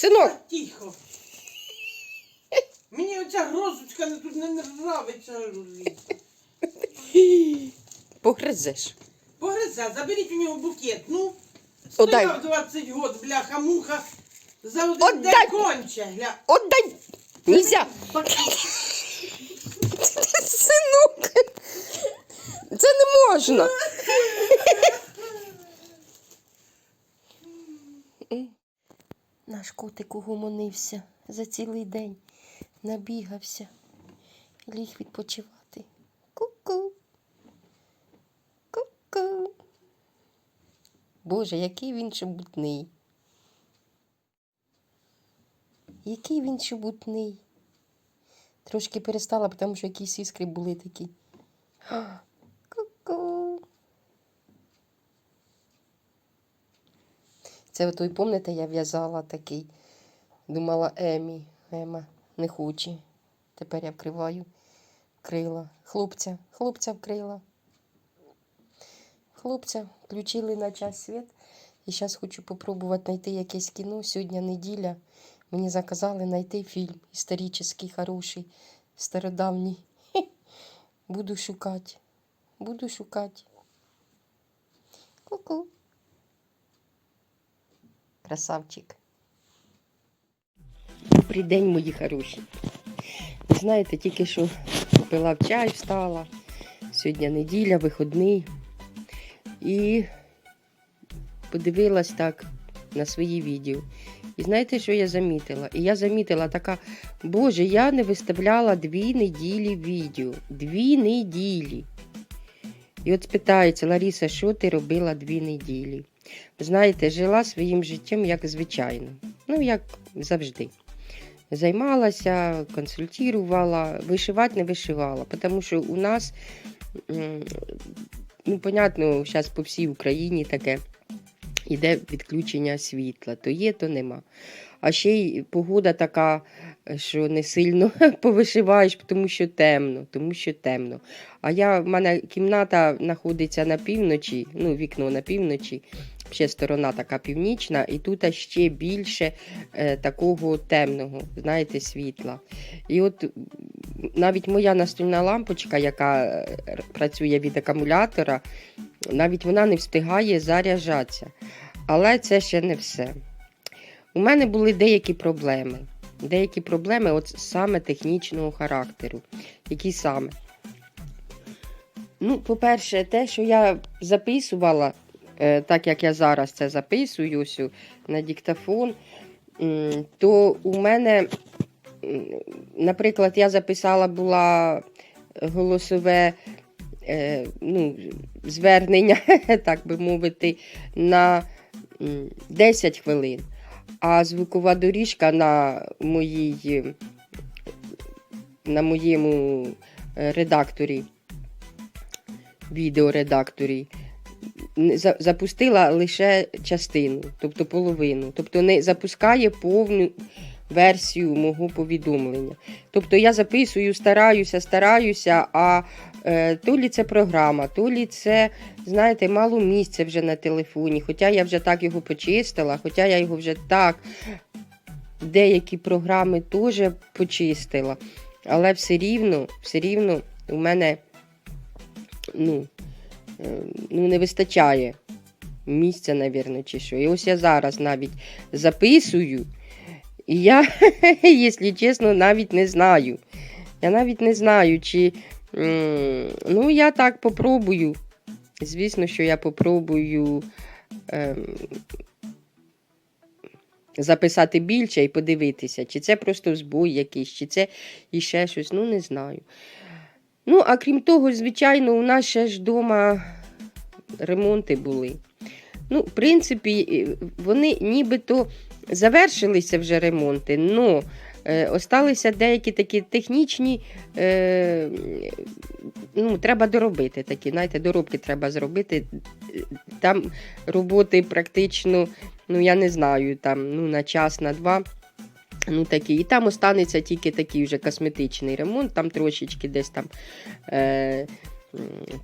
Синок, Тихо. Мені оця грозочка не- тут не нравиться. погризеш. Погриза, заберіть у нього букет. Ну, Отдай. стояв 20 год, бляха-муха. За один Отдай. день конче. Гля. Отдай! Нельзя! Синок! Це не можна. Наш котик угомонився за цілий день, набігався, ліг відпочивати. Ку-ку. Ку-ку. Боже, який він шебутний. Який він шебутний. Трошки перестала, тому що якісь іскри були такі. А, Ку-ку. Це той, пам'ятаєте, я в'язала такий. Думала Емі. Ема не хоче. Тепер я вкриваю крила. Хлопця, хлопця вкрила. Хлопця включили на час світ. І зараз хочу попробувати знайти якесь кіно. Сьогодні неділя. Мені заказали знайти фільм історичний, хороший, стародавній. Буду шукати. Буду шукати. Ку-ку. Красавчик. Добрий день, мої хороші. Ви знаєте, тільки що попила в чай, встала. Сьогодні неділя, виходний. І подивилась так на свої відео. І знаєте, що я замітила? І я замітила така, боже, я не виставляла дві неділі відео. Дві неділі. І от спитається, Ларіса, що ти робила дві неділі? Знаєте, жила своїм життям як звичайно. Ну, як завжди. Займалася, консультувала, вишивати не вишивала, тому що у нас, ну, понятно, зараз по всій Україні таке йде відключення світла. То є, то нема. А ще й погода така, що не сильно повишиваєш, тому що темно, тому що темно. А я, в мене кімната знаходиться на півночі, ну, вікно на півночі, ще сторона така північна, і тут ще більше е, такого темного, знаєте, світла. І от навіть моя настільна лампочка, яка е, працює від акумулятора, навіть вона не встигає заряджатися. Але це ще не все. У мене були деякі проблеми. Деякі проблеми от саме технічного характеру. Які саме? Ну, по-перше, те, що я записувала, так як я зараз це записую ось на диктофон, то у мене, наприклад, я записала була голосове е, ну, звернення, так би мовити, на 10 хвилин, а звукова доріжка на моїй, на моєму е, редакторі, відеоредакторі, запустила лише частину, тобто половину. Тобто не запускає повну версію мого повідомлення. Тобто я записую, стараюся, стараюся, а е, то лі це програма, то лі це, знаєте, мало місця вже на телефоні. Хоча я вже так його почистила, хоча я його вже так деякі програми теж почистила. Але все рівно, все рівно у мене ну, ну, не вистачає місця, навірно, чи що. І ось я зараз навіть записую, і я, якщо чесно, навіть не знаю. Я навіть не знаю, чи. Ну, я так попробую. Звісно, що я попробую ем, записати більше і подивитися, чи це просто збой якийсь, чи це іще щось, ну не знаю. Ну, а крім того, звичайно, у нас ще ж вдома ремонти були. Ну, в принципі, вони нібито завершилися вже ремонти, але осталися деякі такі технічні, е, ну, треба доробити такі, знаєте, доробки треба зробити. Там роботи практично, ну я не знаю, там ну, на час, на два. Ну, такі. І там останеться тільки такий вже косметичний ремонт, там трошечки десь там е,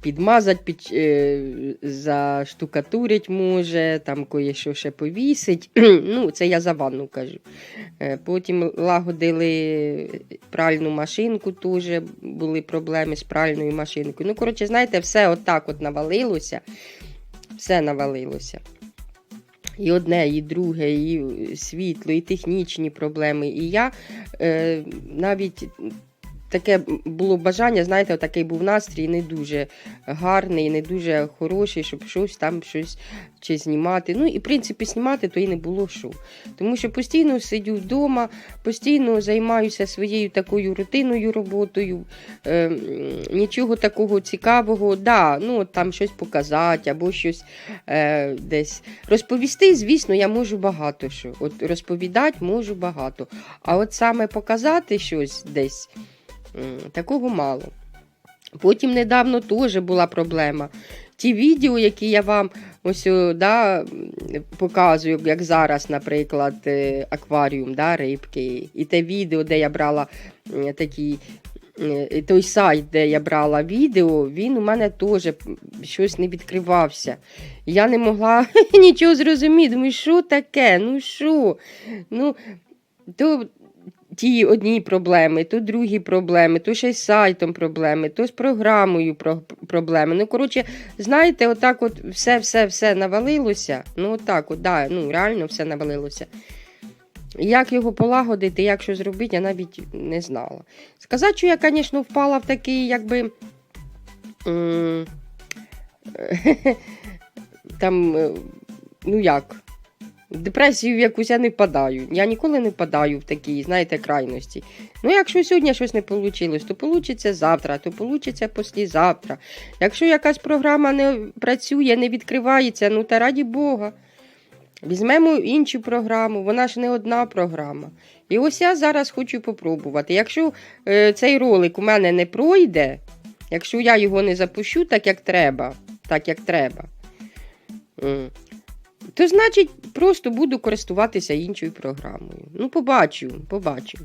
підмазати, під, е, заштукатурить може, там кое-що ще повісить. ну, це я за ванну кажу. Е, Потім лагодили пральну машинку, теж були проблеми з пральною машинкою. Ну, коротше, знаєте, все отак от навалилося. Все навалилося. І одне, і друге, і світло, і технічні проблеми. І я е, навіть таке було бажання, знаєте, такий був настрій не дуже гарний, не дуже хороший, щоб щось там щось чи знімати. Ну і в принципі знімати то і не було що. Тому що постійно сидю вдома, постійно займаюся своєю такою рутинною роботою. Е, нічого такого цікавого, да, ну там щось показати або щось е, десь розповісти, звісно, я можу багато що. От розповідати можу багато. А от саме показати щось десь такого мало. Потім недавно теж була проблема. Ті відео, які я вам ось да, показую, як зараз, наприклад, е, акваріум, да, рибки, і те відео, де я брала такі. е, Той сайт, де я брала відео, він у мене теж щось не відкривався. Я не могла нічого зрозуміти. Думаю, що таке? Ну що? Ну, то ті одні проблеми, то другі проблеми, то ще з сайтом проблеми, то з програмою про- проблеми. Ну, коротше, знаєте, отак от все, все, все навалилося. Ну, отак, от, да, ну, реально все навалилося. Як його полагодити, як що зробити, я навіть не знала. Сказати, що я, звісно, впала в такий, якби. Там, е, ну як, депресію в якусь я не впадаю. Я ніколи не впадаю в такі, знаєте, крайності. Ну, якщо сьогодні щось не вийшло, то вийде завтра, то вийде післязавтра. Якщо якась програма не працює, не відкривається, ну та раді Бога. Візьмемо іншу програму, вона ж не одна програма. І ось я зараз хочу попробувати. Якщо е, цей ролик у мене не пройде, якщо я його не запущу так, як треба, так як треба, то значить просто буду користуватися іншою програмою. Ну, побачу, побачу.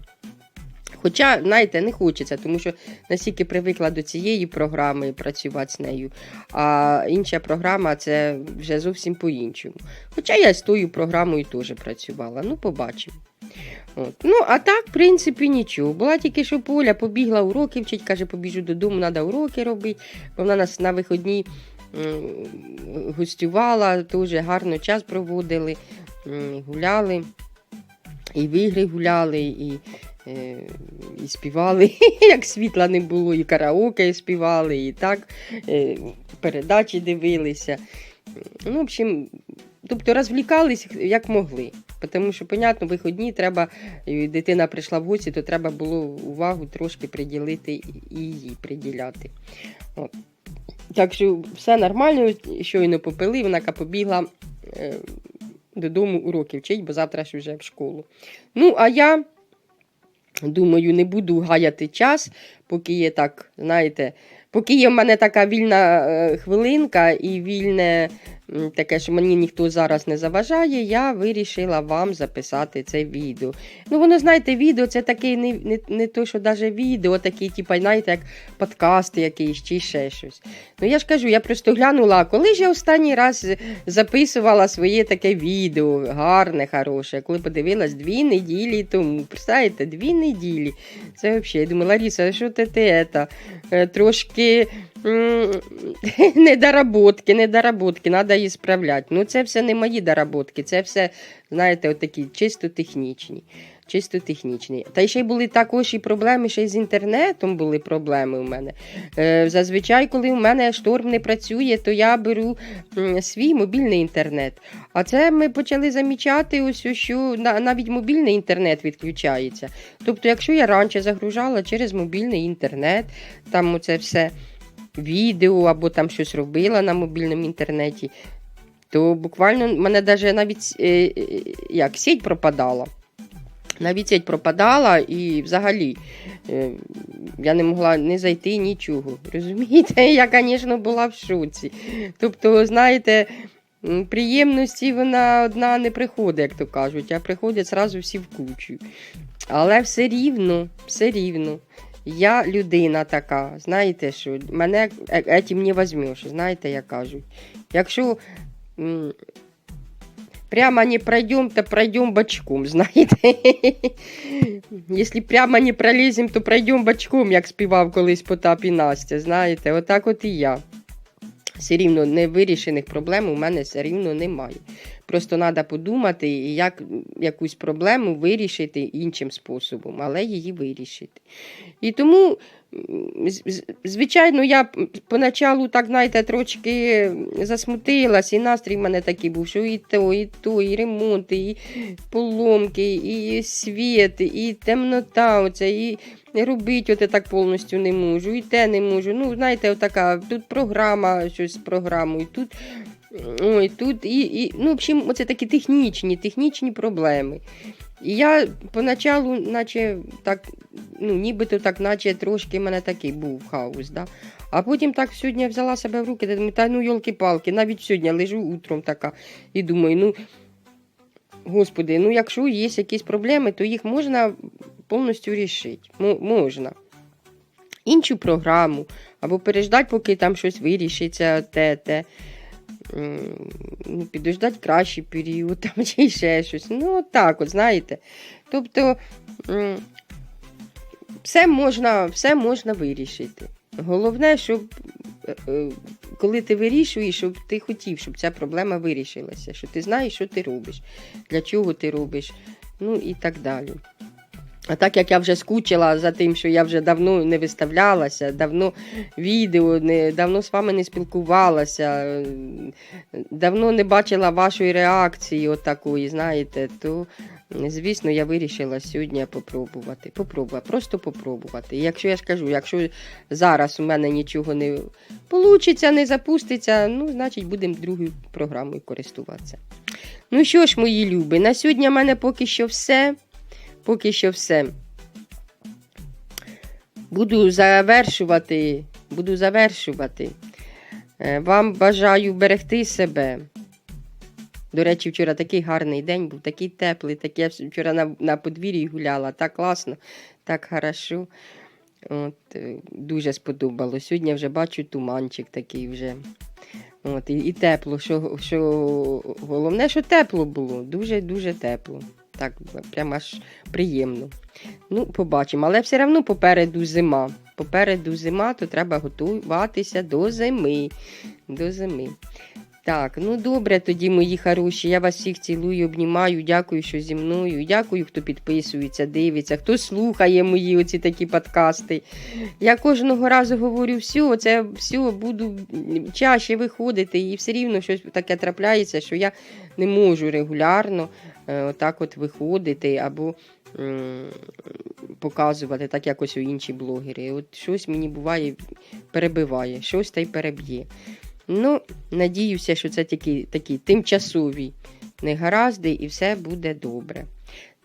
Хоча, знаєте, не хочеться, тому що настільки привикла до цієї програми працювати з нею, а інша програма це вже зовсім по-іншому. Хоча я з тою програмою теж працювала. Ну, побачимо. От. Ну, а так, в принципі, нічого. Була тільки що Поля побігла уроки вчить, каже, побіжу додому, треба уроки робити. Бо вона нас на виходні гостювала, теж гарно час проводили, гуляли, і в ігри гуляли, і, е, і співали, як світла не було, і караоке співали, і так е, передачі дивилися. Ну, в общем, тобто розвлікались як могли. Тому що, понятно, виходні треба, дитина прийшла в гості, то треба було увагу трошки приділити і їй приділяти. От. Так що все нормально, щойно попили, вона побігла е, додому уроки вчить, бо завтра ж вже в школу. Ну, а я думаю, не буду гаяти час, поки є так, знаєте, поки є в мене така вільна е, хвилинка і вільне таке, що мені ніхто зараз не заважає, я вирішила вам записати це відео. Ну, воно, знаєте, відео це таке не, не, не то, що навіть відео, такі, типу, знаєте, як подкасти якісь чи ще щось. Ну, я ж кажу, я просто глянула, коли ж я останній раз записувала своє таке відео, гарне, хороше, коли подивилась дві неділі тому. Представляєте, дві неділі. Це взагалі, я думаю, Ларіса, що ти, ти это, е, трошки недоработки, недоработки, треба її справляти. Ну, це все не мої доработки, це все, знаєте, отакі чисто технічні. Чисто технічні. Та ще й були також і проблеми, ще й з інтернетом були проблеми у мене. Е, зазвичай, коли у мене шторм не працює, то я беру свій мобільний інтернет. А це ми почали замічати, ось, що на- навіть мобільний інтернет відключається. Тобто, якщо я раніше загружала через мобільний інтернет, там оце все відео або там щось робила на мобільному інтернеті, то буквально в мене даже навіть е, е, як, сеть пропадала. Навіть сеть пропадала і взагалі е, я не могла не зайти нічого. Розумієте, я, звісно, була в шоці. Тобто, знаєте, приємності вона одна не приходить, як то кажуть, а приходять зразу всі в кучу. Але все рівно, все рівно. Я людина така, знаєте що, мене е- етім не візьмеш, знаєте, як кажуть. Якщо м, прямо не пройдем, то пройдем бочком, знаєте. Якщо прямо не пролізем, то пройдем бочком, як співав колись Потап і Настя, знаєте, отак от і я. Все рівно невирішених проблем у мене все рівно немає. Просто треба подумати, як якусь проблему вирішити іншим способом, але її вирішити. І тому, звичайно, я поначалу так, знаєте, трошки засмутилась, і настрій в мене такий був, що і то, і то, і ремонти, і поломки, і світ, і темнота, оця, і робити оте так повністю не можу, і те не можу. Ну, знаєте, отака, тут програма, щось з програмою, тут. Ой, тут і, і ну, в общем, оце такі технічні, технічні проблеми. І я поначалу, наче так, ну, нібито так, наче трошки в мене такий був хаос. Да? А потім так сьогодні взяла себе в руки, та думаю, та ну йолки-палки, навіть сьогодні лежу утром така і думаю, ну, господи, ну якщо є якісь проблеми, то їх можна повністю рішити. Мо- можна. Іншу програму, або переждати, поки там щось вирішиться, те, те. Ну, підождати кращий період, там чи ще щось. Ну, от так, от, знаєте. Тобто все можна, все можна вирішити. Головне, щоб е, е, коли ти вирішуєш, щоб ти хотів, щоб ця проблема вирішилася, що ти знаєш, що ти робиш, для чого ти робиш, ну і так далі. А так як я вже скучила за тим, що я вже давно не виставлялася, давно відео, не, давно з вами не спілкувалася, давно не бачила вашої реакції, от такої, знаєте, то, звісно, я вирішила сьогодні попробувати. Попробувати, просто попробувати. І якщо я ж кажу, якщо зараз у мене нічого не вийде, не запуститься, ну, значить, будемо другою програмою користуватися. Ну що ж, мої любі, на сьогодні в мене поки що все. Поки що все. Буду завершувати. Буду завершувати. Е, Вам бажаю берегти себе. До речі, вчора такий гарний день був, такий теплий, так я вчора на, на подвір'ї гуляла, так класно, так хорошо. От, е, дуже сподобалось. Сьогодні вже бачу туманчик такий вже. От, і, і тепло, що, що головне, що тепло було, дуже-дуже тепло. Так, прямо аж приємно. Ну, побачимо. Але все одно попереду зима. Попереду зима, то треба готуватися до зими. До зими. Так, ну добре тоді, мої хороші. Я вас всіх цілую, обнімаю. Дякую, що зі мною. Дякую, хто підписується, дивиться, хто слухає мої оці такі подкасти. Я кожного разу говорю, все, це все буду чаще виходити, і все рівно щось таке трапляється, що я не можу регулярно е, отак от виходити або м, показувати, так як ось у інші блогери. От щось мені буває, перебиває, щось та й переб'є. Ну, надіюся, що це такі, такі тимчасові негаразди і все буде добре.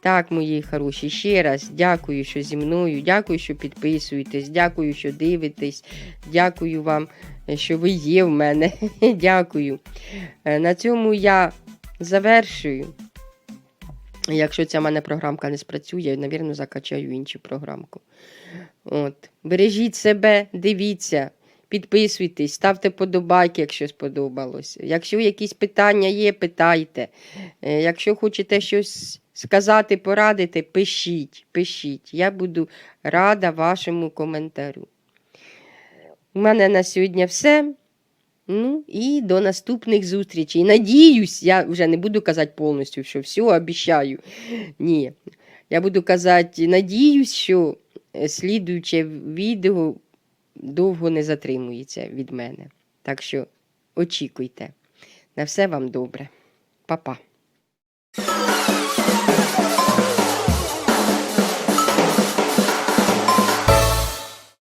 Так, мої хороші, ще раз дякую, що зі мною, дякую, що підписуєтесь, дякую, що дивитесь, дякую вам, що ви є в мене. Дякую. Е, На цьому я завершую. Якщо ця мене програмка не спрацює, я, навірно, закачаю іншу програмку. От. Бережіть себе, дивіться, підписуйтесь, ставте подобайки, якщо сподобалось. Якщо якісь питання є, питайте. Е, Якщо хочете щось сказати, порадити, пишіть, пишіть. Я буду рада вашому коментарю. У мене на сьогодні все. Ну і до наступних зустрічей. Надіюсь, я вже не буду казати повністю, що все, обіцяю. Ні. Я буду казати, надіюсь, що е, слідуюче відео довго не затримується від мене. Так що очікуйте. На все вам добре. Па-па.